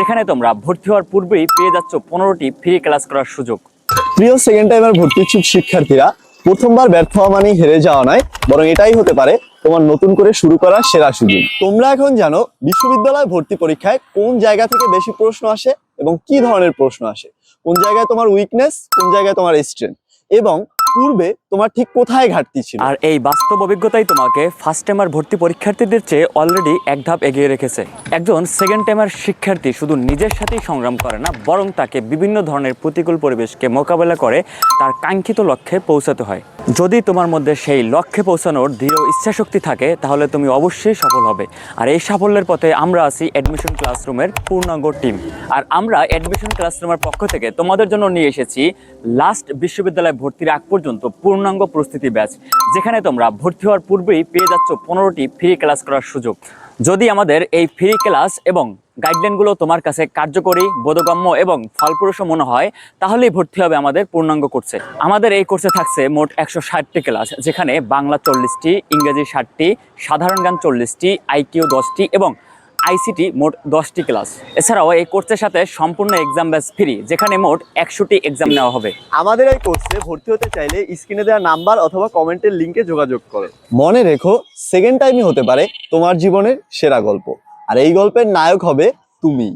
যেখানে তোমরা ভর্তি হওয়ার পূর্বেই পেয়ে যাচ্ছ পনেরোটি ফ্রি ক্লাস করার সুযোগ। প্রিয় সেকেন্ড টাইমের ভর্তি শিক্ষার্থীরা, প্রথমবার ব্যর্থ হওয়া মানেই হেরে যাওয়া নয়, বরং এটাই হতে পারে তোমার নতুন করে শুরু করার সেরা সুযোগ। তোমরা এখন জানো বিশ্ববিদ্যালয় ভর্তি পরীক্ষায় কোন জায়গা থেকে বেশি প্রশ্ন আসে এবং কি ধরনের প্রশ্ন আসে। কোন জায়গায় তোমার উইকনেস কোন জায়গায় তোমার স্ট্রেংথ এবং পূর্বে তোমার ঠিক কোথায় ঘাটতি ছিল? আর এই বাস্তব অভিজ্ঞতাই তোমাকে ফার্স্ট টাইমার ভর্তি পরীক্ষার্থীদের চেয়ে অলরেডি এক ধাপ এগিয়ে রেখেছে। একজন সেকেন্ড টাইমার শিক্ষার্থী শুধু নিজের সাথেই সংগ্রাম করে না, বরং তাকে বিভিন্ন ধরনের প্রতিকূল পরিবেশকে মোকাবেলা করে তার কাঙ্ক্ষিত লক্ষ্যে পৌঁছাতে হয়। যদি তোমার মধ্যে সেই লক্ষ্যে পৌঁছানোর দৃঢ় ইচ্ছাশক্তি থাকে, তাহলে তুমি অবশ্যই সফল হবে। আর এই সাফল্যের পথে আমরা আছি অ্যাডমিশন ক্লাসরুমের পূর্ণাঙ্গ টিম আর আমরা অ্যাডমিশন ক্লাসরুমের পক্ষ থেকে তোমাদের জন্য নিয়ে এসেছি লাস্ট বিশ্ববিদ্যালয়ে ভর্তির আগ পর্যন্ত পূর্ণাঙ্গ প্রস্তুতি ব্যাচ যেখানে তোমরা ভর্তি হওয়ার পূর্বেই পেয়ে যাচ্ছ পনেরোটি ফ্রি ক্লাস করার সুযোগ। যদি আমাদের এই ফ্রি ক্লাস এবং গাইডলাইনগুলো তোমার কাছে কার্যকরী, বোধগম্য এবং ফলপ্রসূ মনে হয়, তাহলেই ভর্তি হবে আমাদের পূর্ণাঙ্গ কোর্সে আমাদের এই কোর্সে থাকছে মোট একশো ষাটটি ক্লাস যেখানে বাংলা চল্লিশটি, ইংরেজি ষাটটি, সাধারণ জ্ঞান চল্লিশটি আইকিউ দশটি এবং আইসিটি মোট দশটি ক্লাস এছাড়াও এই কোর্সের সাথে সম্পূর্ণ এক্সাম ব্যাচ ফ্রি যেখানে মোট একশোটি এক্সাম নেওয়া হবে। আমাদের এই কোর্সে ভর্তি হতে চাইলে স্ক্রিনে দেওয়া নাম্বার অথবা কমেন্টের লিংকে যোগাযোগ করো। মনে রেখো সেকেন্ড টাইমই হতে পারে তোমার জীবনের সেরা গল্প। আর এই গল্পের নায়ক হবে তুমি।